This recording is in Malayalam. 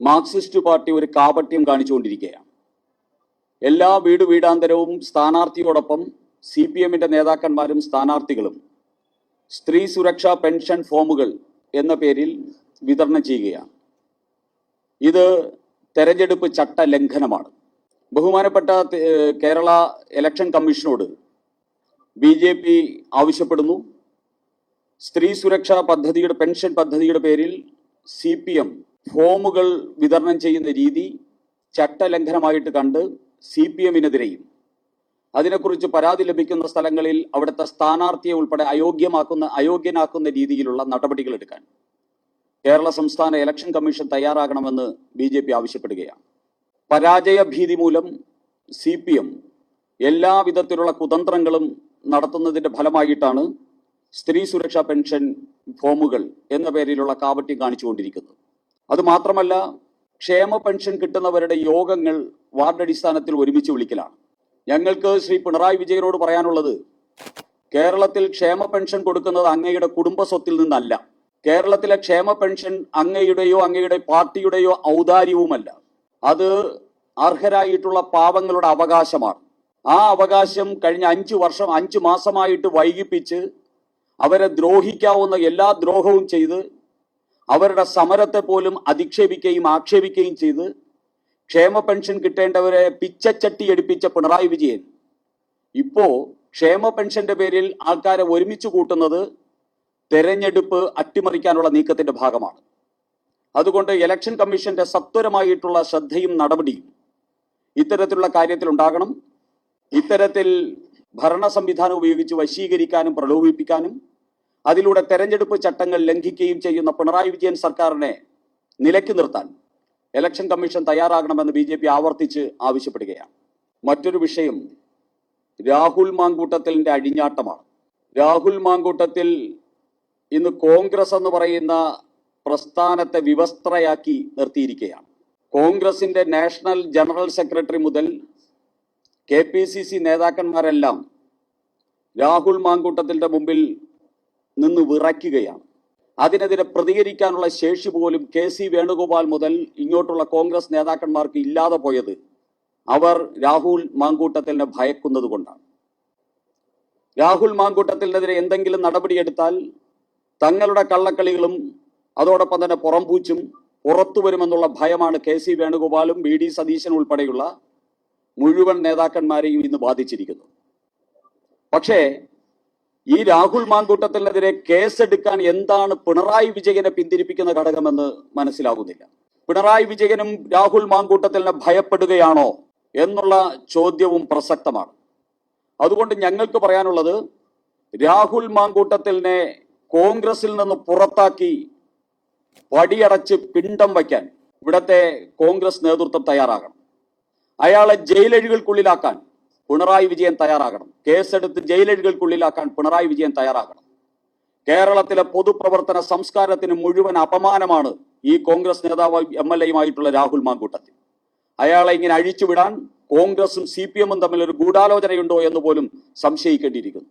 മാർക്സിസ്റ്റ് പാർട്ടി ഒരു കാപട്യം കാണിച്ചുകൊണ്ടിരിക്കുകയാണ്. എല്ലാ വീട് വീടാന്തരവും സ്ഥാനാർത്ഥിയോടൊപ്പം സി പി എമ്മിന്റെ നേതാക്കന്മാരും സ്ഥാനാർത്ഥികളും സ്ത്രീ സുരക്ഷാ പെൻഷൻ ഫോമുകൾ എന്ന പേരിൽ വിതരണം ചെയ്യുകയാണ്. ഇത് തെരഞ്ഞെടുപ്പ് ചട്ട ലംഘനമാണ്. ബഹുമാനപ്പെട്ട കേരള ഇലക്ഷൻ കമ്മീഷനോട് ബി ജെ പി ആവശ്യപ്പെടുന്നു. സ്ത്രീ സുരക്ഷാ പദ്ധതിയുടെ പെൻഷൻ പദ്ധതിയുടെ പേരിൽ സി പി എം ഫോമുകൾ വിതരണം ചെയ്യുന്ന രീതി ചട്ടലംഘനമായിട്ട് കണ്ട് സി പി എമ്മിനെതിരെയും. അതിനെക്കുറിച്ച് പരാതി ലഭിക്കുന്ന സ്ഥലങ്ങളിൽ അവിടുത്തെ സ്ഥാനാർത്ഥിയെ ഉൾപ്പെടെ അയോഗ്യമാക്കുന്ന അയോഗ്യനാക്കുന്ന രീതിയിലുള്ള നടപടികൾ എടുക്കാൻ. കേരള സംസ്ഥാന ഇലക്ഷൻ കമ്മീഷൻ തയ്യാറാകണമെന്ന് ബി ജെ പി ആവശ്യപ്പെടുകയാണ്. പരാജയ ഭീതി മൂലം സി പി എം എല്ലാവിധത്തിലുള്ള കുതന്ത്രങ്ങളും നടത്തുന്നതിന്റെ ഫലമായിട്ടാണ് സ്ത്രീ സുരക്ഷാ പെൻഷൻ ഫോമുകൾ എന്ന പേരിലുള്ള കാപട്യം കാണിച്ചുകൊണ്ടിരിക്കുന്നത്. അത് മാത്രമല്ല ക്ഷേമ പെൻഷൻ കിട്ടുന്നവരുടെ യോഗങ്ങൾ വാർഡ് അടിസ്ഥാനത്തിൽ ഒരുമിച്ച് വിളിക്കലാണ്. ഞങ്ങൾക്ക് ശ്രീ പിണറായി വിജയനോട് പറയാനുള്ളത് കേരളത്തിൽ ക്ഷേമ പെൻഷൻ കൊടുക്കുന്നത് അങ്ങയുടെ കുടുംബ സ്വത്തിൽ നിന്നല്ല. കേരളത്തിലെ ക്ഷേമ പെൻഷൻ അങ്ങയുടെയോ അങ്ങയുടെ പാർട്ടിയുടെയോ ഔദാര്യവുമല്ല. അത് അർഹരായിട്ടുള്ള പാവങ്ങളുടെ അവകാശമാണ്. ആ അവകാശം കഴിഞ്ഞ അഞ്ച് വർഷം അഞ്ച് മാസമായിട്ട് വൈകിപ്പിച്ച് അവരെ ദ്രോഹിക്കാവുന്ന എല്ലാ ദ്രോഹവും ചെയ്ത് അവരുടെ സമരത്തെ പോലും അധിക്ഷേപിക്കുകയും ആക്ഷേപിക്കുകയും ചെയ്ത് ക്ഷേമ പെൻഷൻ കിട്ടേണ്ടവരെ പിച്ചച്ചട്ടി എടുപ്പിച്ച പിണറായി വിജയൻ. ഇപ്പോ ക്ഷേമ പെൻഷന്റെ പേരിൽ ആൾക്കാരെ ഒരുമിച്ച് കൂട്ടുന്നത് തെരഞ്ഞെടുപ്പ് അട്ടിമറിക്കാനുള്ള നീക്കത്തിന്റെ ഭാഗമാണ്. അതുകൊണ്ട് ഇലക്ഷൻ കമ്മീഷന്റെ സത്വരമായിട്ടുള്ള ശ്രദ്ധയും നടപടിയും ഇത്തരത്തിലുള്ള കാര്യത്തിൽ ഉണ്ടാകണം. ഇത്തരത്തിൽ ഭരണ സംവിധാനം ഉപയോഗിച്ച് വശീകരിക്കാനും പ്രലോഭിപ്പിക്കാനും അതിലൂടെ തെരഞ്ഞെടുപ്പ് ചട്ടങ്ങൾ ലംഘിക്കുകയും ചെയ്യുന്ന പിണറായി വിജയൻ സർക്കാരിനെ നിലയ്ക്ക് നിർത്താൻ ഇലക്ഷൻ കമ്മീഷൻ തയ്യാറാകണമെന്ന് ബി ജെ പി ആവർത്തിച്ച് ആവശ്യപ്പെടുകയാണ്. മറ്റൊരു വിഷയം രാഹുൽ മാങ്കൂട്ടത്തിലിന്റെ അഴിഞ്ഞാട്ടമാണ്. രാഹുൽ മാങ്കൂട്ടത്തിൽ ഇന്ന് കോൺഗ്രസ് എന്ന് പറയുന്ന പ്രസ്ഥാനത്തെ വിവസ്ത്രയാക്കി നിർത്തിയിരിക്കുകയാണ്. കോൺഗ്രസിന്റെ നാഷണൽ ജനറൽ സെക്രട്ടറി മുതൽ കെ പി സി സി നേതാക്കന്മാരെല്ലാം രാഹുൽ മാങ്കൂട്ടത്തിന്റെ മുമ്പിൽ നിന്ന് വിറയ്ക്കുകയാണ്. അതിനെതിരെ പ്രതികരിക്കാനുള്ള ശേഷി പോലും കെ സി വേണുഗോപാൽ മുതൽ ഇങ്ങോട്ടുള്ള കോൺഗ്രസ് നേതാക്കന്മാർക്ക് ഇല്ലാതെ പോയത് അവർ രാഹുൽ മാങ്കൂട്ടത്തിനെ ഭയക്കുന്നത് കൊണ്ടാണ്. രാഹുൽ മാങ്കൂട്ടത്തിനെതിരെ എന്തെങ്കിലും നടപടിയെടുത്താൽ തങ്ങളുടെ കള്ളക്കളികളും അതോടൊപ്പം തന്നെ പുറംപൂച്ചും പുറത്തു വരുമെന്നുള്ള ഭയമാണ് കെ സി വേണുഗോപാലും ബി ഡി സതീശൻ ഉൾപ്പെടെയുള്ള മുഴുവൻ നേതാക്കന്മാരെയും ഇന്ന് ബാധിച്ചിരിക്കുന്നു. പക്ഷേ ഈ രാഹുൽ മാങ്കൂട്ടത്തിനെതിരെ കേസെടുക്കാൻ എന്താണ് പിണറായി വിജയനെ പിന്തിരിപ്പിക്കുന്ന ഘടകമെന്ന് മനസ്സിലാകുന്നില്ല പിണറായി വിജയനും രാഹുൽ മാങ്കൂട്ടത്തിനെ ഭയപ്പെടുകയാണോ എന്നുള്ള ചോദ്യവും പ്രസക്തമാണ്. അതുകൊണ്ട് ഞങ്ങൾക്ക് പറയാനുള്ളത് രാഹുൽ മാങ്കൂട്ടത്തിനെ കോൺഗ്രസിൽ നിന്ന് പുറത്താക്കി വടിയടച്ച് പിണ്ടം വയ്ക്കാൻ ഇവിടത്തെ കോൺഗ്രസ് നേതൃത്വം തയ്യാറാകണം. അയാളെ ജയിലഴികൾക്കുള്ളിലാക്കാൻ പിണറായി വിജയൻ തയ്യാറാകണം. കേസെടുത്ത് ജയിലഴികൾക്കുള്ളിലാക്കാൻ പിണറായി വിജയൻ തയ്യാറാകണം. കേരളത്തിലെ പൊതുപ്രവർത്തന സംസ്കാരത്തിന് മുഴുവൻ അപമാനമാണ് ഈ കോൺഗ്രസ് നേതാവ് എം എൽ എയുമായിട്ടുള്ള രാഹുൽ മാങ്കൂട്ടത്തിൽ. അയാളെ ഇങ്ങനെ അഴിച്ചുവിടാൻ കോൺഗ്രസും സി പി എമ്മും തമ്മിൽ ഒരു ഗൂഢാലോചനയുണ്ടോ എന്ന് പോലും സംശയിക്കേണ്ടിയിരിക്കുന്നു.